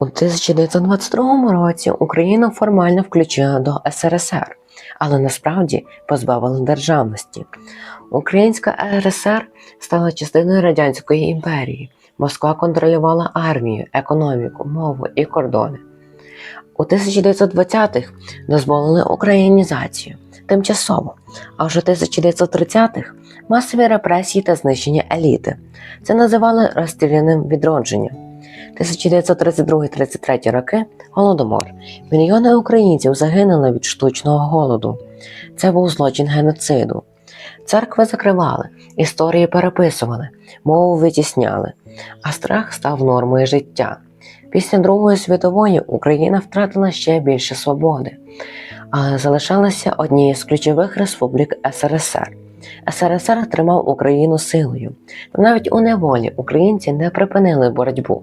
У 1922 році Україну формально включили до СРСР, але насправді позбавили державності. Українська РСР стала частиною Радянської імперії. Москва контролювала армію, економіку, мову і кордони. У 1920-х дозволили українізацію тимчасово, а вже у 1930-х масові репресії та знищення еліти. Це називали розстріляним відродженням. 1932-33 роки голодомор. Мільйони українців загинули від штучного голоду. Це був злочин геноциду. Церкви закривали, історії переписували, мову витісняли, а страх став нормою життя. Після Другої світової Україна втратила ще більше свободи, але залишалася однією з ключових республік СРСР. СРСР тримав Україну силою, навіть у неволі українці не припинили боротьбу.